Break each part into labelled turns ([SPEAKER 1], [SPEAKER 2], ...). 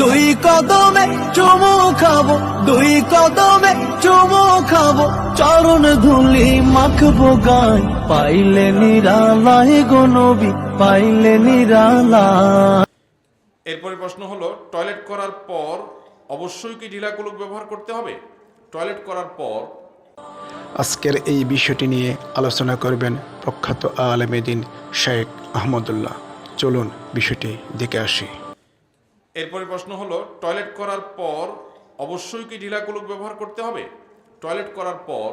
[SPEAKER 1] দুই কদমে চুমু খাব দুই কদমে চুমু খাব। চরণ ধুলি মাখবো গায় পাইলে নিরালায় গো নবী পাইলে নিরালা
[SPEAKER 2] এরপরে প্রশ্ন হলো টয়লেট করার পর অবশ্যই কি ঢিলা কুলুক ব্যবহার করতে হবে? টয়লেট করার পর
[SPEAKER 3] আজকের এই বিষয়টি নিয়ে আলোচনা করবেন প্রখ্যাত আলেমেদিন শেখ আহমদুল্লাহ। চলুন বিষয়টি দেখে আসি।
[SPEAKER 2] এরপরে প্রশ্ন হলো, টয়লেট করার পর অবশ্যই কি ঢিলা কুলুক ব্যবহার করতে হবে? টয়লেট করার পর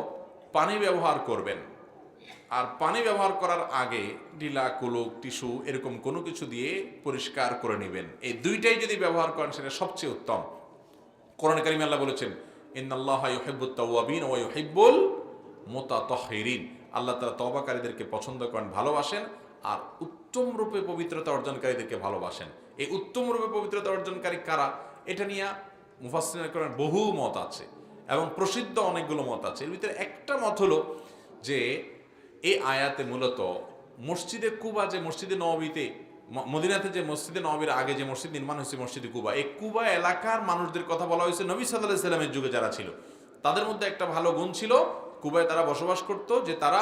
[SPEAKER 2] পানি ব্যবহার করবেন। আর পানি ব্যবহার করার আগে ঢিলা কুলুক টিস্যু এরকম কোনো কিছু দিয়ে পরিষ্কার করে নেবেন। এই দুইটাই যদি ব্যবহার করেন, সেটা সবচেয়ে উত্তম। কোরআন কারিম আল্লাহ বলেছেন, ইন্নাল্লাহ ইউহিব্বুত তাওয়াবিন ওয়া ইউহিব্বুল মুতাতাহহিরিন। আল্লাহ তালা তওবাকারীদেরকে পছন্দ করেন, ভালোবাসেন। আর উত্তম রূপে পবিত্রতা অর্জনকারীদেরকে ভালোবাসেন। এই উত্তম রূপে পবিত্রতা অর্জনকারী কারা? এটা নিয়ে মুফাসসিরিন করেন বহু মত আছে এবং প্রসিদ্ধ অনেকগুলো মত আছে। এর ভিতরে একটা মত হলো যে এই আয়াতে মূলত মসজিদে কুবা যে মসজিদে নবীতে মদিনাতে যে মসজিদে নবীর আগে যে মসজিদ নির্মাণ হয়েছে মসজিদে কুবা, এই কুবা এলাকার মানুষদের কথা বলা হয়েছে নবী সাল্লাহ সাল্লামের যুগে যারা ছিল। তাদের মধ্যে একটা ভালো গুণ ছিল, কুবায় তারা বসবাস করত যে তারা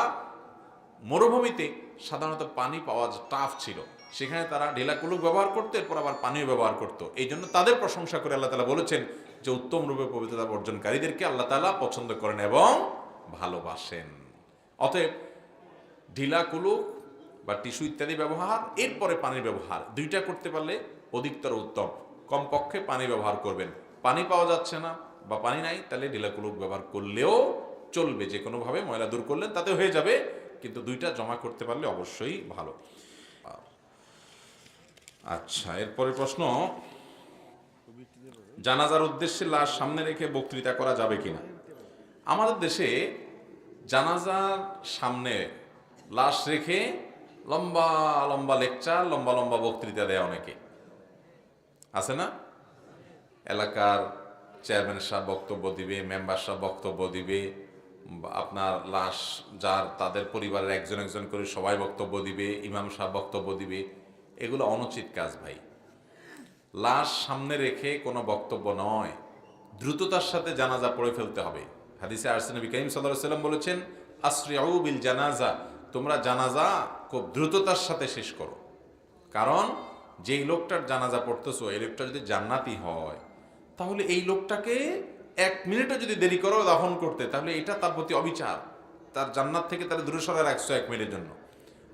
[SPEAKER 2] মরুভূমিতে সাধারণত পানি পাওয়া টাফ ছিল। সেখানে তারা ঢেলা কুলুক ব্যবহার করতো, এরপর আবার পানিও ব্যবহার করতো। এই জন্য তাদের প্রশংসা করে আল্লাহ তালা বলেছেন যে উত্তম রূপে পবিত্রতা অর্জনকারীদেরকে আল্লাহ তালা পছন্দ করেন এবং ভালোবাসেন। অতএব ঢিলা কুলুক বা টিস্যু ইত্যাদি ব্যবহার, এরপরে পানির ব্যবহার, দুইটা করতে পারলে অধিকতর উত্তম। কমপক্ষে পানি ব্যবহার করবেন। পানি পাওয়া যাচ্ছে না বা পানি নাই, তাহলে ঢিলা কুলুক ব্যবহার করলেও চলবে। যে কোনোভাবে ময়লা দূর করলেন, তাতে হয়ে যাবে কিন্তু দুইটা জমা করতে পারলে অবশ্যই ভালো। আচ্ছা এরপরে প্রশ্ন, জানাজার উদ্দেশ্যে লাশ সামনে রেখে বক্তৃতা করা যাবে কিনা? আমাদের দেশে জানাজার সামনে লাশ রেখে লম্বা লম্বা লেকচার, লম্বা লম্বা বক্তৃতা দেয় অনেকে। আছে না? এলাকার চেয়ারম্যান সাহেব বক্তব্য দিবে, মেম্বার সাহেব বক্তব্য দিবে আপনার লাশ যার, তাদের পরিবারের একজন একজন করে সবাই বক্তব্য দিবে, ইমাম সাহেব বক্তব্য দিবে, এগুলো অনুচিত কাজ ভাই। লাশ সামনে রেখে কোনো বক্তব্য নয়, দ্রুততার সাথে জানাজা পড়ে ফেলতে হবে। হাদিসে আরসিন নবী করিম সাল্লাহ সাল্লাম বলেছেন আশ্রিয়াউ বিল জানাজা তোমরা জানাজা খুব দ্রুততার সাথে শেষ করো। কারণ যেই লোকটার জানাজা পড়তেছো, এই লোকটা যদি জান্নাতি হয়, তাহলে এই লোকটাকে এক মিনিটও যদি দেরি করো, দাফন করতে, তাহলে এটা তার প্রতি অবিচার। তার জান্নাত থেকে তার দূরে সরার একশো এক মিনিটের জন্য।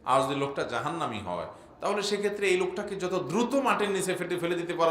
[SPEAKER 2] আর যদি লোকটা জাহান্নামি হয়, তাহলে সেক্ষেত্রে এই লোকটাকে যত দ্রুত মাটির নিচে ফেটে ফেলে দিতে পারো